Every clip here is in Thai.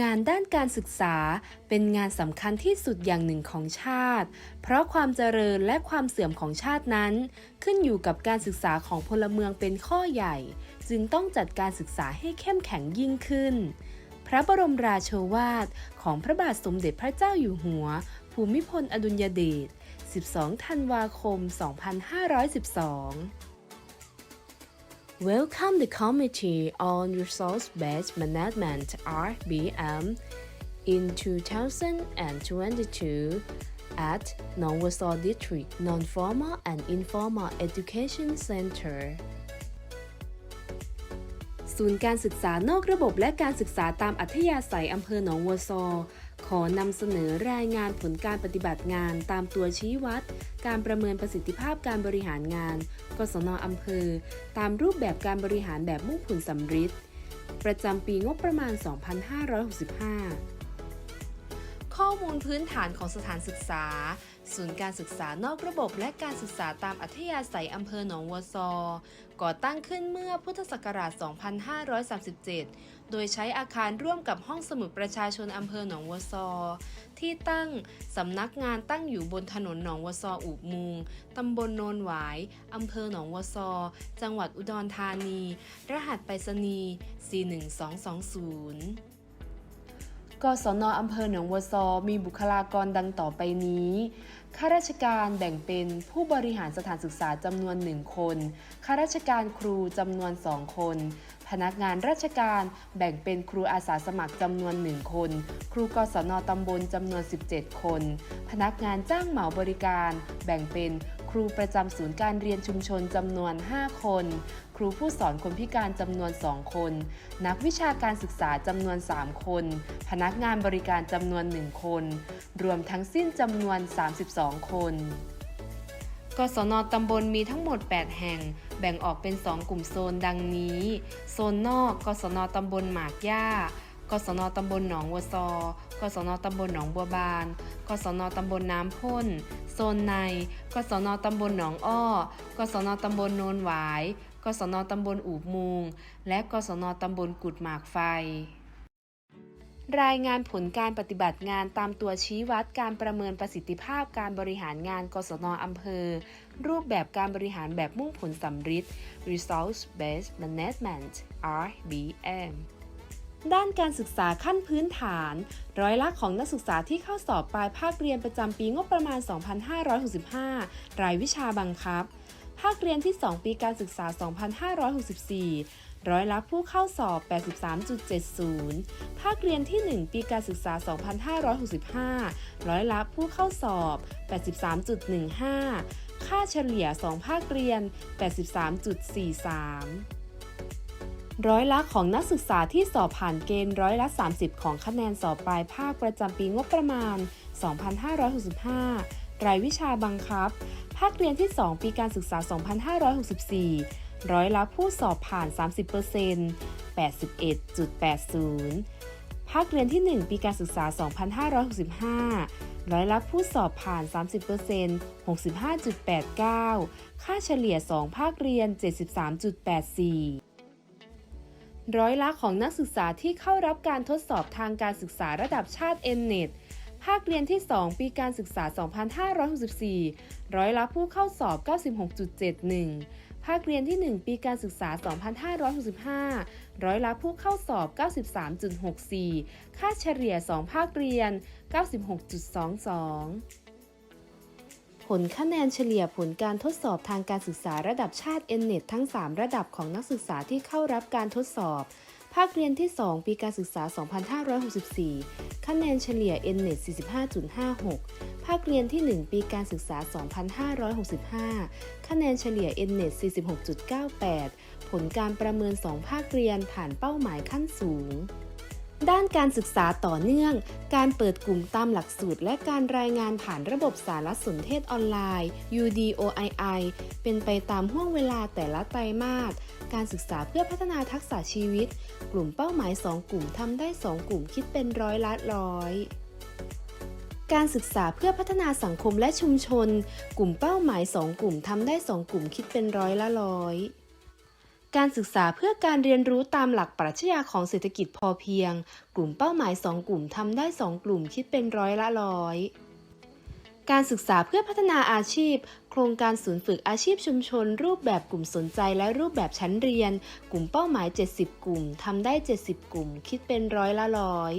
งานด้านการศึกษาเป็นงานสำคัญที่สุดอย่างหนึ่งของชาติ เพราะความเจริญและความเสื่อมของชาตินั้น ขึ้นอยู่กับการศึกษาของพลเมืองเป็นข้อใหญ่ จึงต้องจัดการศึกษาให้เข้มแข็งยิ่งขึ้น พระบรมราโชวาทของพระบาทสมเด็จพระเจ้าอยู่หัว ภูมิพลอดุลยเดช 12 ธันวาคม 2512 Welcome the Committee on Resource-Based Management (RBM) in 2022 at Nongwasor District Non-Formal and Informal Education Center ศูนย์การศึกษานอกระบบและการศึกษาตามอัธยาศัยอำเภอหนองวัวซอ ขอนำเสนอรายงานผลการปฏิบัติงานตามตัวชี้วัด การประเมินประสิทธิภาพการบริหารงาน กศนอำเภอ ตามรูปแบบการบริหารแบบมุ่งผลสำริดประจำปีงบประมาณ 2565 ข้อมูลพื้นฐานของสถานศึกษา ศูนย์การศึกษานอกระบบและการศึกษาตามอัธยาศัยอำเภอหนองวัวซอ ก่อตั้งขึ้นเมื่อพุทธศักราช 2537 โดยใช้อาคารร่วมกับห้องสมุดประชาชนอำเภอหนองวัวซอ ที่ตั้งสำนักงานตั้งอยู่บนถนนหนองวัวซออูบมุงตำบลโนนหวายอำเภอหนองวัวซอ จังหวัดอุดรธานี รหัสไปรษณีย์41220 กศนอำเภอหนองวัวซอมีบุคลากรดังต่อไปนี้ ข้าราชการแบ่งเป็นผู้บริหารสถานศึกษาจำนวน1คน ข้าราชการครูจำนวน2คน พนักงานราชการแบ่งเป็นครูอาสาสมัครจำนวน1คน ครูกศนตำบลจำนวน 17 คน พนักงานจ้างเหมาบริการ แบ่งเป็นครูประจำศูนย์การเรียนชุมชนจำนวน 5 คน ครูผู้สอนคนพิการจำนวน 2 คน นักวิชาการศึกษาจำนวน 3 คน พนักงานบริการจำนวน 1 คน รวมทั้งสิ้นจำนวน 32 คนกศนตำบลมีทั้งหมด 8 แห่ง แบ่งออกเป็น 2 กลุ่มโซนดังนี้ โซนนอกกศนตำบลหมากย่า กศนตำบลหนองวัวซอ กศนตำบลหนองบัวบาน กศนตำบลน้ำพ่น โซนใน กศนตำบลหนองอ้อ กศนตำบลโนนหวาย กศนตำบลอูบมุง และกศนตำบลกุดหมากไฟ รายงานผลการปฏิบัติงานตามตัวชี้วัดการประเมินประสิทธิภาพการบริหารงาน กศนอำเภอ รูปแบบการบริหารแบบมุ่งผลสำฤทธิ์ Results Based Management RBM ด้านการศึกษาขั้นพื้นฐาน ร้อยละของนักศึกษาที่เข้าสอบปลายภาคเรียนประจำปีงบประมาณ 2565 รายวิชาบังคับ ภาคเรียนที่ 2 ปีการศึกษา 2564 ร้อยละผู้เข้าสอบ 83.70 ภาคเรียนที่ 1 ปีการศึกษา 2565 ร้อยละผู้เข้าสอบ 83.15 ค่าเฉลี่ย 2 ภาคเรียน 83.43 ร้อยละของนักศึกษาที่สอบผ่านเกณฑ์ร้อยละ 30 ของคะแนนสอบปลายภาคประจำปีงบประมาณ 2565 รายวิชาบังคับ ภาคเรียนที่ 2 ปีการศึกษา 2564 ร้อยละผู้สอบผ่าน 30% 81.80 ภาคเรียนที่ 1 ปีการศึกษา 2565 ร้อยละผู้สอบผ่าน 30% 65.89 ค่าเฉลี่ย 2 ภาคเรียน 73.84 ร้อยละของนักศึกษาที่เข้ารับการทดสอบทางการศึกษาระดับชาติ N-NET ภาคเรียนที่ 2 ปีการศึกษา 2564 ร้อยละผู้เข้าสอบ 96.71 ภาคเรียนที่ 1 ปีการศึกษา 2565 ร้อยละผู้เข้าสอบ 93.64 ค่าเฉลี่ย 2 ภาคเรียน 96.22 ผลคะแนนเฉลี่ยผลการทดสอบทางการศึกษาระดับชาติ N-NET ทั้ง 3 ระดับของนักศึกษาที่เข้ารับการทดสอบ ภาคเรียนที่ 2 ปีการศึกษา 2564 คะแนนเฉลี่ย N-NET 45.56 ภาคเรียนที่ 1 ปีการศึกษา 2565 คะแนนเฉลี่ย N-NET 46.98 ผลการประเมิน 2 ภาคเรียนผ่านเป้าหมายขั้นสูง ด้านการศึกษาต่อเนื่อง การเปิดกลุ่มตามหลักสูตร และการรายงานผ่านระบบสารสนเทศออนไลน์ UDOII เป็นไปตามห่วงเวลาแต่ละไตรมาส การศึกษาเพื่อพัฒนาทักษะชีวิต กลุ่มเป้าหมาย 2 กลุ่มทำได้ 2 กลุ่มคิดเป็นร้อยละร้อยการศึกษาเพื่อพัฒนาสังคมและชุมชน กลุ่มเป้าหมาย 2 กลุ่มทำได้ 2 กลุ่มคิดเป็นร้อยละร้อย การศึกษาเพื่อการเรียนรู้ตามหลักปรัชญาของเศรษฐกิจพอเพียง กลุ่มเป้าหมาย 2 กลุ่มทำได้ 2 กลุ่มคิดเป็นร้อยละร้อย การศึกษาเพื่อพัฒนาอาชีพ โครงการศูนย์ฝึกอาชีพชุมชน รูปแบบกลุ่มสนใจและรูปแบบชั้นเรียน กลุ่มเป้าหมาย 70 กลุ่มทำได้ 70 กลุ่ม คิดเป็นร้อยละร้อย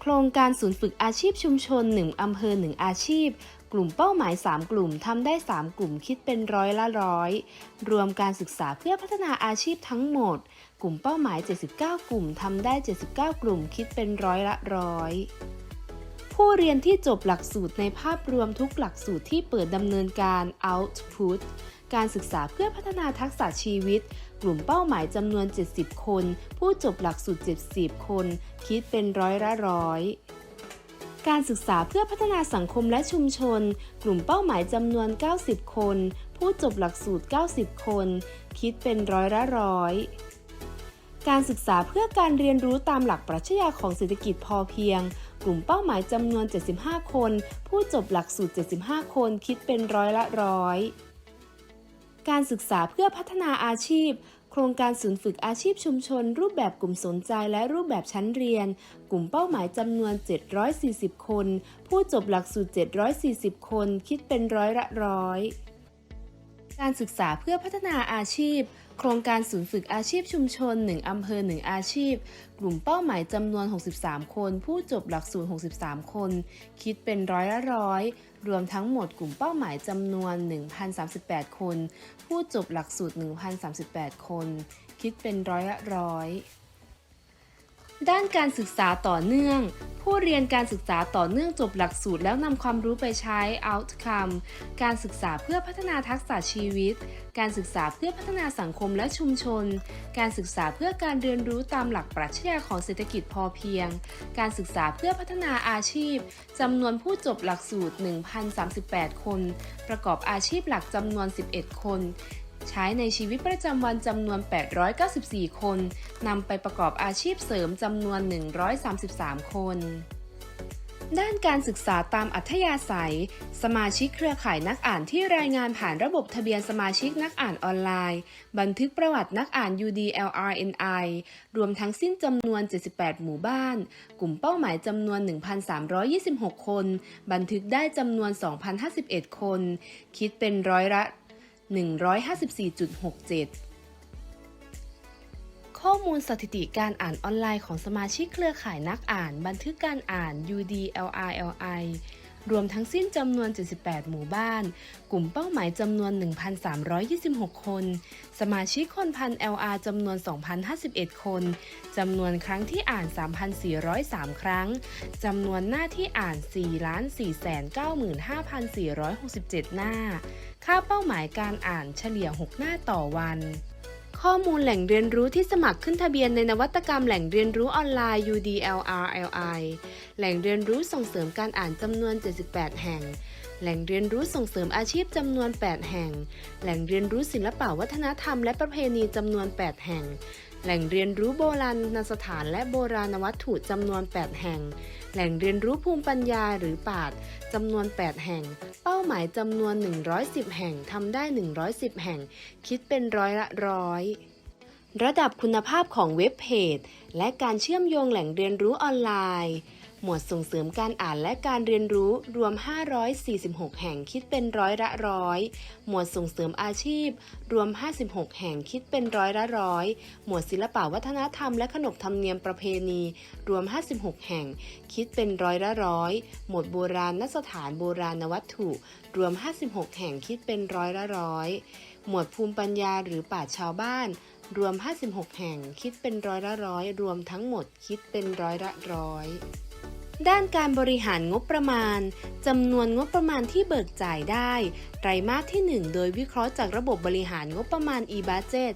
โครงการศูนย์ฝึกอาชีพชุมชน 1 อำเภอ 1 อาชีพ กลุ่มเป้าหมาย 3 กลุ่มทำได้ 3 กลุ่มคิดเป็นร้อยละร้อย รวมการศึกษาเพื่อพัฒนาอาชีพทั้งหมด กลุ่มเป้าหมาย 79 กลุ่มทำได้ 79 กลุ่มคิดเป็นร้อยละร้อยผู้เรียนที่จบหลักสูตรในภาพรวมทุกหลักสูตรที่เปิดดำเนินการ Output การศึกษาเพื่อพัฒนาทักษะชีวิต กลุ่มเป้าหมายจำนวน 70 คน ผู้จบหลักสูตร 70 คน คิดเป็นร้อยละร้อย การศึกษาเพื่อพัฒนาสังคมและชุมชน กลุ่มเป้าหมายจำนวน 90 คน ผู้จบหลักสูตร 90 คน คิดเป็นร้อยละร้อยการศึกษาเพื่อการเรียนรู้ตามหลักปรัชญาของเศรษฐกิจพอเพียง กลุ่มเป้าหมายจำนวน 75 คน ผู้จบหลักสูตร 75 คนคิดเป็นร้อยละร้อยการศึกษาเพื่อพัฒนาอาชีพ โครงการศูนย์ฝึกอาชีพชุมชน รูปแบบกลุ่มสนใจและรูปแบบชั้นเรียน กลุ่มเป้าหมายจำนวน 740 คน ผู้จบหลักสูตร 740 คน คิดเป็นร้อยละร้อย การศึกษาเพื่อพัฒนาอาชีพ โครงการศูนย์ฝึกอาชีพชุมชน 1 อำเภอ 1 อาชีพ กลุ่มเป้าหมายจำนวน 63 คน ผู้จบหลักสูตร 63 คน คิดเป็นร้อยละร้อย รวมทั้งหมดกลุ่มเป้าหมายจำนวน 1,038 คน ผู้จบหลักสูตร 1,038 คน คิดเป็นร้อยละร้อยด้านการศึกษาต่อเนื่อง ผู้เรียนการศึกษาต่อเนื่องจบหลักสูตรแล้วนำความรู้ไปใช้ outcome การศึกษาเพื่อพัฒนาทักษะชีวิต การศึกษาเพื่อพัฒนาสังคมและชุมชน การศึกษาเพื่อการเรียนรู้ตามหลักปรัชญาของเศรษฐกิจพอเพียง การศึกษาเพื่อพัฒนาอาชีพจำนวนผู้จบหลักสูตร 1,038 คน ประกอบอาชีพหลักจำนวน 11 คน ใช้ในชีวิตประจำวันจำนวน 894 คน นำไปประกอบอาชีพเสริมจำนวน 133 คน ด้านการศึกษาตามอัธยาศัย สมาชิกเครือข่ายนักอ่านที่รายงานผ่านระบบทะเบียนสมาชิกนักอ่านออนไลน์ บันทึกประวัตินักอ่าน UDLRNI รวมทั้งสิ้นจำนวน 78 หมู่บ้าน กลุ่มเป้าหมายจำนวน 1,326 คน บันทึกได้จำนวน 2,051 คน คิดเป็นร้อยละ 154.67 ข้อมูลสถิติการอ่านออนไลน์ของสมาชิกเครือข่ายนักอ่าน บันทึกการอ่าน UDLRLI รวมทั้งสิ้นจำนวน 78 หมู่บ้าน กลุ่มเป้าหมายจำนวน 1,326 คน สมาชิกคนพัน LR จำนวน 2,051 คน จำนวนครั้งที่อ่าน 3,403 ครั้ง จำนวนหน้าที่อ่าน 4,495,467 หน้า ค่าเป้าหมายการอ่านเฉลี่ย 6 หน้าต่อวัน ข้อมูลแหล่งเรียนรู้ที่สมัครขึ้นทะเบียนในนวัตกรรมแหล่งเรียนรู้ออนไลน์ UDLRLI แหล่งเรียนรู้ส่งเสริมการอ่านจำนวน 78 แห่ง แหล่งเรียนรู้ส่งเสริมอาชีพจำนวน 8 แห่ง แหล่งเรียนรู้ศิลปวัฒนธรรมและประเพณีจำนวน 8 แห่ง แหล่งเรียนรู้โบราณสถานและโบราณวัตถุจำนวน 8 แห่ง แหล่งเรียนรู้ภูมิปัญญาหรือปาดจำนวน 8 แห่ง เป้าหมายจำนวน 110 แห่งทำได้ 110 แห่ง คิดเป็นร้อยละร้อยระดับคุณภาพของเว็บเพจ และการเชื่อมโยงแหล่งเรียนรู้ออนไลน์ หมวดส่งเสริมการอ่านและการเรียนรู้รวม 546 แห่งคิดเป็นร้อยละร้อย หมวดส่งเสริมอาชีพ รวม 56 แห่งคิดเป็นร้อยละร้อย หมวดศิลปวัฒนธรรมและขนบธรรมเนียมประเพณี รวม 56 แห่ง คิดเป็นร้อยละร้อย หมวดโบราณสถานโบราณวัตถุ รวม 56 แห่งคิดเป็นร้อยละร้อย หมวดภูมิปัญญาหรือป่าชญ์ชาวบ้านรวม 56 แห่ง คิดเป็นร้อยละร้อย รวมทั้งหมดคิดเป็นร้อยละร้อย ด้านการบริหารงบประมาณจำนวนงบประมาณที่เบิกจ่ายได้ ไตรมาสที่ 1 โดยวิเคราะห์จากระบบบริหารงบประมาณ e-budget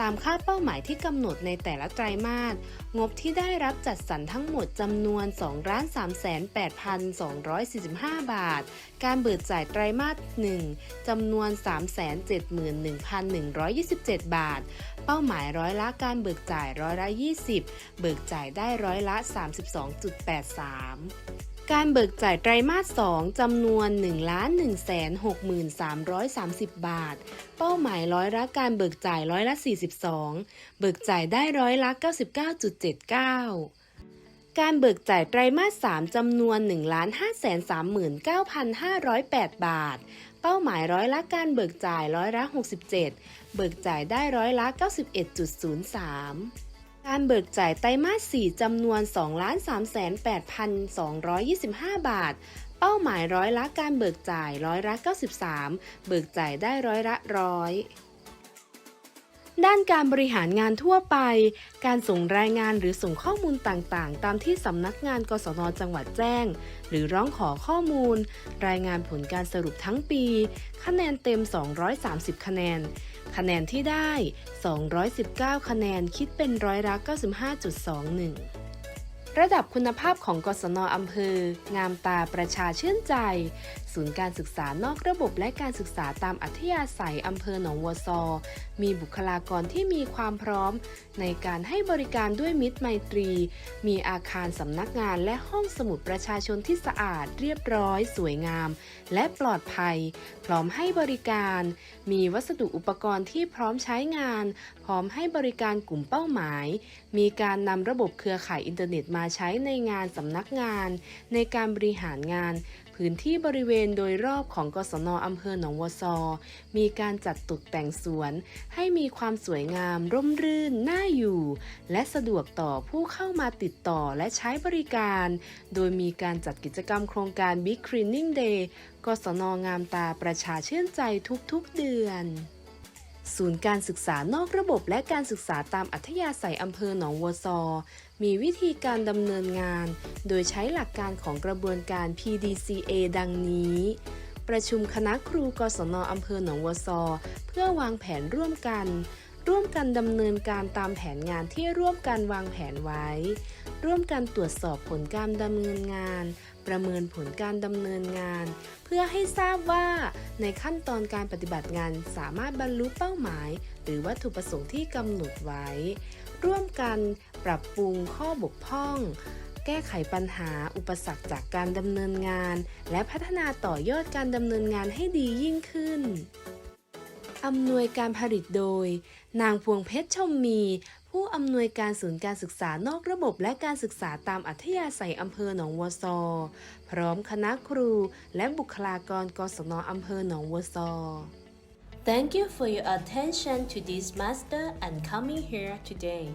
ตามค่าเป้าหมายที่กำหนดในแต่ละไตรมาส งบที่ได้รับจัดสรรทั้งหมดจำนวน 2,38,245 บาท การเบิกจ่ายไตรมาส 1จำนวน 371,127 บาท เป้าหมายร้อยละการเบิกจ่ายร้อยละ 20 เบิกจ่ายได้ร้อยละ 32.83 การเบิกจ่ายไตรมาส 2 จำนวน 1 1 6 3 3 0 บาท เป้าหมายร้อยละการเบิกจ่ายร้อยละ 42 เบิกจ่ายได้ร้อยละ 99.79การเบิกจ่ายไตรมาส 3 จำนวน 1 5 3 9 5 0 8 บาท เป้าหมายร้อยละการเบิกจ่ายร้อยละ 67 เบิกจ่ายได้ร้อยละ 91.03 การเบิกจ่ายไตรมาส 4 จำนวน 2 3 8 2 2 5 บาท เป้าหมายร้อยละการเบิกจ่ายร้อยละ 93 เบิกจ่ายได้ร้อยละร้อยด้านการบริหารงานทั่วไป การส่งรายงานหรือส่งข้อมูลต่างๆ ตามที่สำนักงานกสนจังหวัดแจ้ง หรือร้องขอข้อมูล รายงานผลการสรุปทั้งปี คะแนนเต็ม 230 คะแนน คะแนนที่ได้ 219 คะแนนคิดเป็นร้อยละ95.21 ระดับคุณภาพของกศนอำเภอ งามตาประชาชื่นใจ ศูนย์การศึกษานอกระบบและการศึกษาตามอัธยาศัยอำเภอหนองวัวซอ มีบุคลากรที่มีความพร้อม ในการให้บริการด้วยมิตรไมตรี มีอาคารสำนักงานและห้องสมุดประชาชนที่สะอาด เรียบร้อย สวยงาม และปลอดภัย พร้อมให้บริการ มีวัสดุอุปกรณ์ที่พร้อมใช้งาน พร้อมให้บริการกลุ่มเป้าหมาย มีการนำระบบเครือข่ายอินเทอร์เน็ตมาใช้ในงานสำนักงาน ในการบริหารงาน พื้นที่บริเวณโดยรอบของกศนอำเภอหนองวัวซอ มีการจัดตกแต่งสวน ให้มีความสวยงามร่มรื่นน่าอยู่ และสะดวกต่อผู้เข้ามาติดต่อและใช้บริการ โดยมีการจัดกิจกรรมโครงการ Big Cleaning Day กศนงามตาประชาชื่นใจทุกๆเดือนศูนย์การศึกษานอกระบบและการศึกษาตามอัธยาศัยอำเภอหนองวัวซอ มีวิธีการดำเนินงาน โดยใช้หลักการของกระบวนการ PDCA ดังนี้ ประชุมคณะครูกศนอำเภอหนองวัวซอ เพื่อวางแผนร่วมกัน ร่วมกันดำเนินการตามแผนงานที่ร่วมกันวางแผนไว้ ร่วมกันตรวจสอบผลการดำเนินงาน ประเมินผลการดำเนินงาน เพื่อให้ทราบว่าในขั้นตอนการปฏิบัติงานสามารถบรรลุเป้าหมาย หรือวัตถุประสงค์ที่กำหนดไว้ ร่วมกันปรับปรุงข้อบกพร่อง แก้ไขปัญหาอุปสรรคจากการดำเนินงาน และพัฒนาต่อยอดการดำเนินงานให้ดียิ่งขึ้นอำนวยการผลิตโดย นางพวงเพชรชมมี ผู้อำนวยการศูนย์การศึกษานอกระบบและการศึกษาตามอัธยาศัยอำเภอหนองวัวซอ พร้อมคณะครูและบุคลากรกศนอำเภอหนองวัวซอ Thank you for your attention to this master and coming here today.